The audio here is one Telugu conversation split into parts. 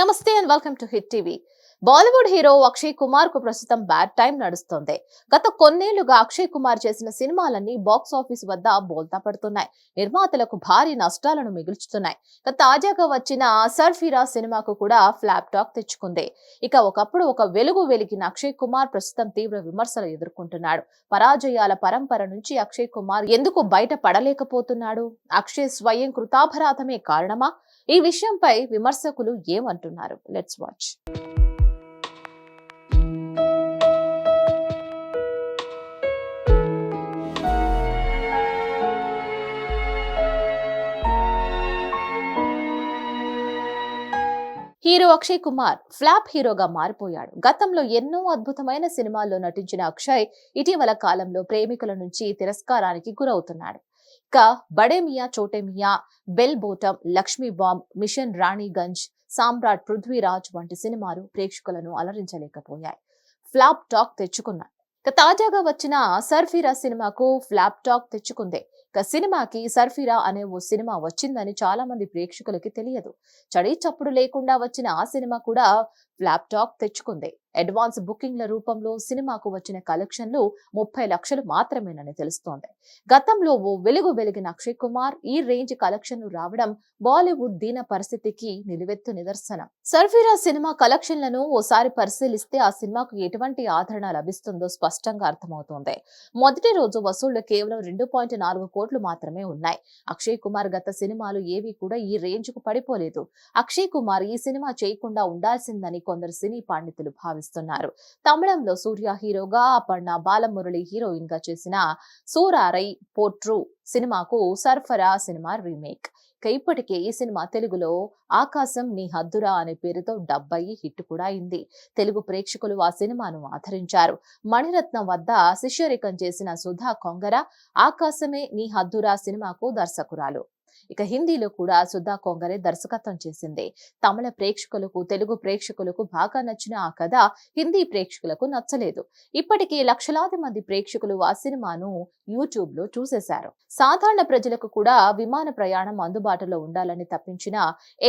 నమస్తే and welcome to Hit TV. Bollywood hero Akshay కుమార్కు ప్రస్తుతం బ్యాడ్ టైం నడుస్తోంది. గత కొన్నేళ్ళుగా అక్షయ్ కుమార్ చేసిన సినిమాలన్నీ బాక్స్ ఆఫీస్ వద్ద బోల్తా పడుతున్నాయి. నిర్మాతలకు భారీ నష్టాలను మిగుల్చుతున్నాయి. ఇక తాజాగా వచ్చిన సర్ఫీరా సినిమాకు కూడా ఫ్లాప్ టాక్ తెచ్చుకుంది. ఇక ఒకప్పుడు ఒక వెలుగు వెలిగిన అక్షయ్ కుమార్ ప్రస్తుతం తీవ్ర విమర్శలు ఎదుర్కొంటున్నాడు. పరాజయాల పరంపర నుంచి అక్షయ్ కుమార్ ఎందుకు బయట పడలేకపోతున్నాడు అక్షయ్ స్వయం కృతాపరాధమే కారణమా? ఈ విషయంపై విమర్శకులు ఏమంటున్నారు? Let's watch hero Akshay Kumar flop హీరోగా మారిపోయాడు. గతంలో ఎన్నో అద్భుతమైన సినిమాల్లో నటించిన అక్షయ్ ఇటీవల కాలంలో ప్రేమికుల నుంచి తిరస్కారానికి గురవుతున్నాడు. ఇక Bade Miyan Chhote Miyan bell bottom Laxmi bomb mission Raniganj Samrat Prithviraj వంటి సినిమాలు ప్రేక్షకులను అలరించలేకపోయాయి. Flop talk తెచ్చుకున్నాయి. ఇక తాజాగా వచ్చిన సర్ఫిరా సినిమాకు ఫ్లాప్ టాక్ తెచ్చుకుంది. ఇక సినిమాకి సర్ఫిరా అనే ఓ సినిమా వచ్చిందని చాలా మంది ప్రేక్షకులకి తెలియదు. చడీ చప్పుడు లేకుండా వచ్చిన ఆ సినిమా కూడా ఫ్లాప్ టాక్ తెచ్చుకుంది. అడ్వాన్స్ బుకింగ్ల రూపంలో సినిమాకు వచ్చిన కలెక్షన్లు ముప్పై లక్షలు మాత్రమేనని తెలుస్తోంది. గతంలో ఓ వెలుగు వెలిగిన అక్షయ్ కుమార్ ఈ రేంజ్ కలెక్షన్లు రావడం బాలీవుడ్ దీన పరిస్థితికి నిలువెత్తు నిదర్శనం. సర్ఫిరా సినిమా కలెక్షన్లను ఓసారి పరిశీలిస్తే ఆ సినిమాకు ఎటువంటి ఆదరణ లభిస్తుందో స్పష్టంగా అర్థమవుతోంది. మొదటి రోజు వసూళ్ళు కేవలం రెండు పాయింట్ నాలుగు కోట్లు మాత్రమే ఉన్నాయి. అక్షయ్ కుమార్ గత సినిమాలు ఏవి కూడా ఈ రేంజ్కు పడిపోలేదు. అక్షయ్ కుమార్ ఈ సినిమా చేయకుండా ఉండాల్సిందని కొందరు సినీ పండితులు భావిస్తున్నారు తమిళంలో సూర్య హీరోగా అపర్ణ బాలమురళి హీరోయిన్గా చేసిన సూరారై పోట్రు సినిమాకు సర్ఫరా సినిమా రీమేక్. ఇప్పటికే ఈ సినిమా తెలుగులో ఆకాశం నీ హద్దురా అనే పేరుతో డబ్ హిట్ కూడా అయింది. తెలుగు ప్రేక్షకులు ఆ సినిమాను ఆదరించారు. మణిరత్నం వద్ద శిష్యరికం చేసిన సుధా కొంగర ఆకాశమే నీ హద్దురా సినిమాకు దర్శకురాలు. ఇక హిందీలో కూడా సుధా కొంగరే దర్శకత్వం చేసింది. తమిళ ప్రేక్షకులకు తెలుగు ప్రేక్షకులకు బాగా నచ్చిన ఆ కథ హిందీ ప్రేక్షకులకు నచ్చలేదు. ఇప్పటికీ లక్షలాది మంది ప్రేక్షకులు ఆ సినిమాను యూట్యూబ్లో చూసేశారు. సాధారణ ప్రజలకు కూడా విమాన ప్రయాణం అందుబాటులో ఉండాలని తప్పించిన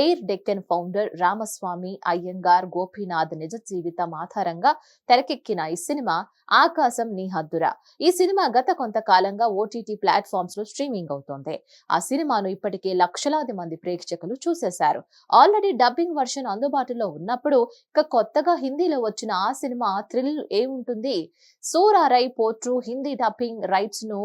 ఎయిర్ డెక్కన్ ఫౌండర్ రామస్వామి అయ్యంగార్ గోపీనాథ్ నిజ జీవితం ఆధారంగా తెరకెక్కిన ఈ సినిమా ఆకాశం నీ హద్దురా. ఈ సినిమా గత కొంతకాలంగా ఓటీటీ ప్లాట్ఫామ్స్లో స్ట్రీమింగ్ అవుతోంది. ఆ సినిమాను ఇప్పటికే లక్షలాది మంది ప్రేక్షకులు చూసేశారు. ఆల్రెడీ డబ్బింగ్ వర్షన్ అందుబాటులో ఉన్నప్పుడు ఇక కొత్తగా హిందీలో వచ్చిన ఆ సినిమా థ్రిల్ ఏముంటుంది సూరారై పోట్రు హిందీ డబ్బింగ్ రైట్స్ను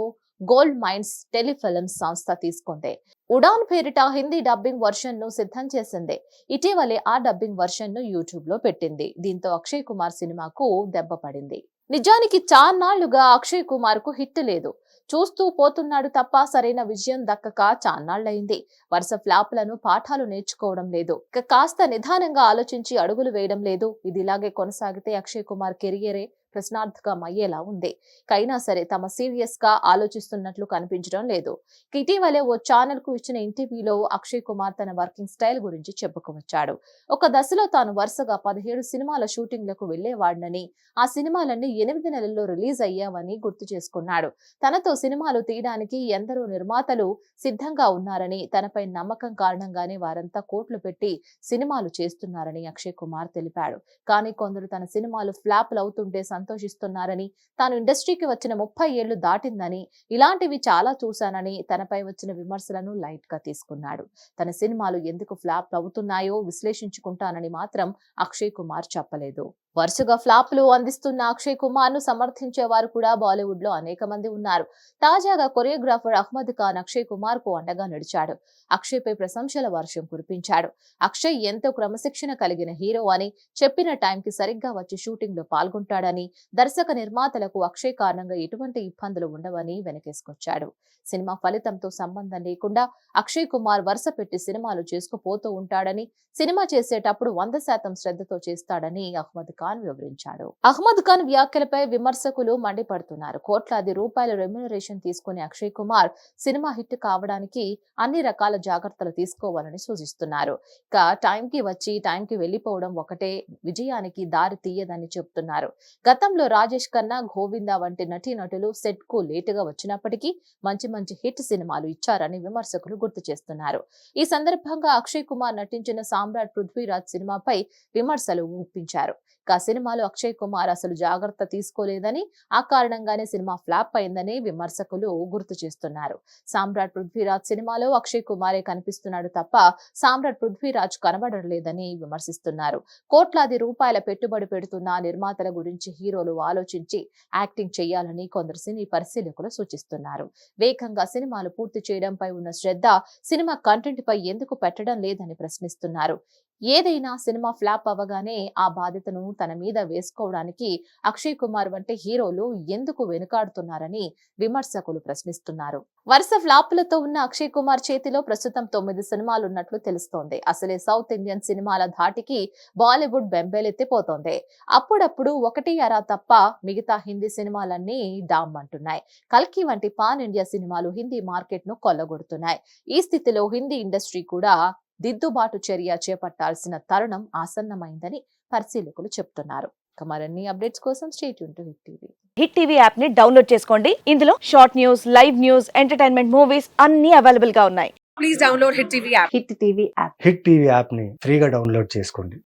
గోల్డ్ మైన్స్ టెలిఫిల్మ్స్ సంస్థ తీసుకుంది. ఉడాన్ పేరిట హిందీ డబ్బింగ్ వర్షన్ను సిద్ధం చేసింది. ఇటీవలే ఆ డబ్బింగ్ వర్షన్ను యూట్యూబ్లో పెట్టింది. దీంతో అక్షయ్ కుమార్ సినిమాకు దెబ్బ పడింది. నిజానికి చాన్నాళ్ళుగా అక్షయ్ కుమార్కు హిట్ లేదు. చూస్తూ పోతున్నాడు తప్ప సరైన విజయం దక్కక చాన్నాళ్ళయింది వరుస ఫ్లాప్లను పాఠాలు నేర్చుకోవడం లేదు. ఇక కాస్త నిదానంగా ఆలోచించి అడుగులు వేయడం లేదు. ఇది ఇలాగే కొనసాగితే అక్షయ్ కుమార్ కెరియరే ప్రశ్నార్థకం అయ్యేలా ఉంది. కైనా సరే తమ సీరియస్గా ఆలోచిస్తున్నట్లు కనిపించడం లేదు. ఇటీవలే ఓ ఛానల్కు ఇచ్చిన ఇంటర్వ్యూలో అక్షయ్ కుమార్ తన వర్కింగ్ స్టైల్ గురించి చెప్పుకువచ్చాడు. ఒక దశలో తాను వరుసగా పదిహేడు సినిమాల షూటింగ్లకు వెళ్ళేవాడినని ఆ సినిమాలన్నీ ఎనిమిది నెలల్లో రిలీజ్ అయ్యావని గుర్తు చేసుకున్నాడు. తనతో సినిమాలు తీయడానికి ఎందరో నిర్మాతలు సిద్ధంగా ఉన్నారని తనపై నమ్మకం కారణంగానే వారంతా కోట్లు పెట్టి సినిమాలు చేస్తున్నారని అక్షయ్ కుమార్ తెలిపాడు. కానీ కొందరు తన సినిమాలు ఫ్లాప్లు అవుతుంటే సంతోషిస్తున్నారని తాను ఇండస్ట్రీకి వచ్చిన ముప్పై ఏళ్ళు దాటిందని ఇలాంటివి చాలా చూశానని తనపై వచ్చిన విమర్శలను లైట్గా తీసుకున్నాడు. తన సినిమాలు ఎందుకు ఫ్లాప్ అవుతున్నాయో విశ్లేషించుకుంటానని మాత్రం అక్షయ్ కుమార్ చెప్పలేదు. వరుసగా ఫ్లాప్లు అందిస్తున్న అక్షయ్ కుమార్ను సమర్థించే వారు కూడా బాలీవుడ్లో అనేక మంది ఉన్నారు. తాజాగా కొరియోగ్రాఫర్ అహ్మద్ ఖాన్ అక్షయ్ కుమార్కు అండగా నడిచాడు. అక్షయ్ పై ప్రశంసల వర్షం కురిపించాడు. అక్షయ్ ఎంతో క్రమశిక్షణ కలిగిన హీరో అని చెప్పిన టైంకి సరిగ్గా వచ్చి షూటింగ్లో పాల్గొంటాడని దర్శక నిర్మాతలకు అక్షయ్ కారణంగా ఎటువంటి ఇబ్బందులు ఉండవని వెనకేసుకొచ్చాడు. సినిమా ఫలితంతో సంబంధం లేకుండా అక్షయ్ కుమార్ వరుస పెట్టి సినిమాలు చేసుకుపోతూ ఉంటాడని సినిమా చేసేటప్పుడు వంద శాతం శ్రద్ధతో చేస్తాడని అహ్మద్ ఖాన్ ఖాన్ వివరించాడు. అహ్మద్ ఖాన్ వ్యాఖ్యలపై విమర్శకులు మండిపడుతున్నారు. కోట్లాది రూపాయల రెమ్యునరేషన్ తీసుకునే అక్షయ్ కుమార్ సినిమా హిట్ కావడానికి అన్ని రకాల జాగ్రత్తలు తీసుకోవాలని సూచిస్తున్నారు. ఇక టైంకి వచ్చి టైంకి వెళ్ళిపోవడం ఒకటే విజయానికి దారి తీయదని చెబుతున్నారు గతంలో రాజేష్ ఖన్నా గోవింద వంటి నటీనటులు సెట్కు లేటుగా వచ్చినప్పటికీ మంచి మంచి హిట్ సినిమాలు ఇచ్చారని విమర్శకులు గుర్తు చేస్తున్నారు. ఈ సందర్భంగా అక్షయ్ కుమార్ నటించిన సామ్రాట్ పృథ్వీరాజ్ సినిమాపై విమర్శలు ఊపించారు. ఇక ఆ సినిమాలో అక్షయ్ కుమార్ అసలు జాగ్రత్త తీసుకోలేదని ఆ కారణంగానే సినిమా ఫ్లాప్ అయిందని విమర్శకులు గుర్తు చేస్తున్నారు. సామ్రాట్ పృథ్వీరాజ్ సినిమాలో అక్షయ్ కుమారే కనిపిస్తున్నాడు తప్ప సామ్రాట్ పృథ్వీరాజ్ కనబడలేదని విమర్శిస్తున్నారు. కోట్లాది రూపాయల పెట్టుబడి పెడుతున్న నిర్మాతల గురించి హీరోలు ఆలోచించి యాక్టింగ్ చేయాలని కొందరు సినీ పరిశీలకులు సూచిస్తున్నారు. వేగంగా సినిమాలు పూర్తి చేయడంపై ఉన్న శ్రద్ధ సినిమా కంటెంట్ పై ఎందుకు పెట్టడం లేదని ప్రశ్నిస్తున్నారు. ఏదైనా సినిమా ఫ్లాప్ అవ్వగానే ఆ బాధ్యతను తన మీద వేసుకోవడానికి అక్షయ్ కుమార్ వంటి హీరోలు ఎందుకు వెనుకాడుతున్నారని విమర్శకులు ప్రశ్నిస్తున్నారు. వరుస ఫ్లాపులతో ఉన్న అక్షయ్ కుమార్ చేతిలో ప్రస్తుతం తొమ్మిది సినిమాలు ఉన్నట్లు తెలుస్తోంది. అసలే సౌత్ ఇండియన్ సినిమాల ధాటికి బాలీవుడ్ బెంబేలెత్తిపోతోంది. అప్పుడప్పుడు ఒకటి అరా తప్ప మిగతా హిందీ సినిమాలన్నీ డామ్ అంటున్నాయి. కల్కి వంటి పాన్ ఇండియా సినిమాలు హిందీ మార్కెట్ను కొల్లగొడుతున్నాయి. ఈ స్థితిలో హిందీ ఇండస్ట్రీ కూడా దిద్దుబాటు చర్య చేపట్టాల్సిన తరుణం ఆసన్నమైందని పరిశీలకులు చెప్తున్నారు. మరిన్ని అప్డేట్స్ కోసం state to Hit TV Hit TV యాప్ని డౌన్లోడ్ చేసుకోండి. ఇందులో short news live news entertainment movies అన్ని అవైలబుల్గా ఉన్నాయి. Please download Hit TV app. Hit TV app Hit TV యాప్ని ఫ్రీగా డౌన్లోడ్ చేసుకోండి.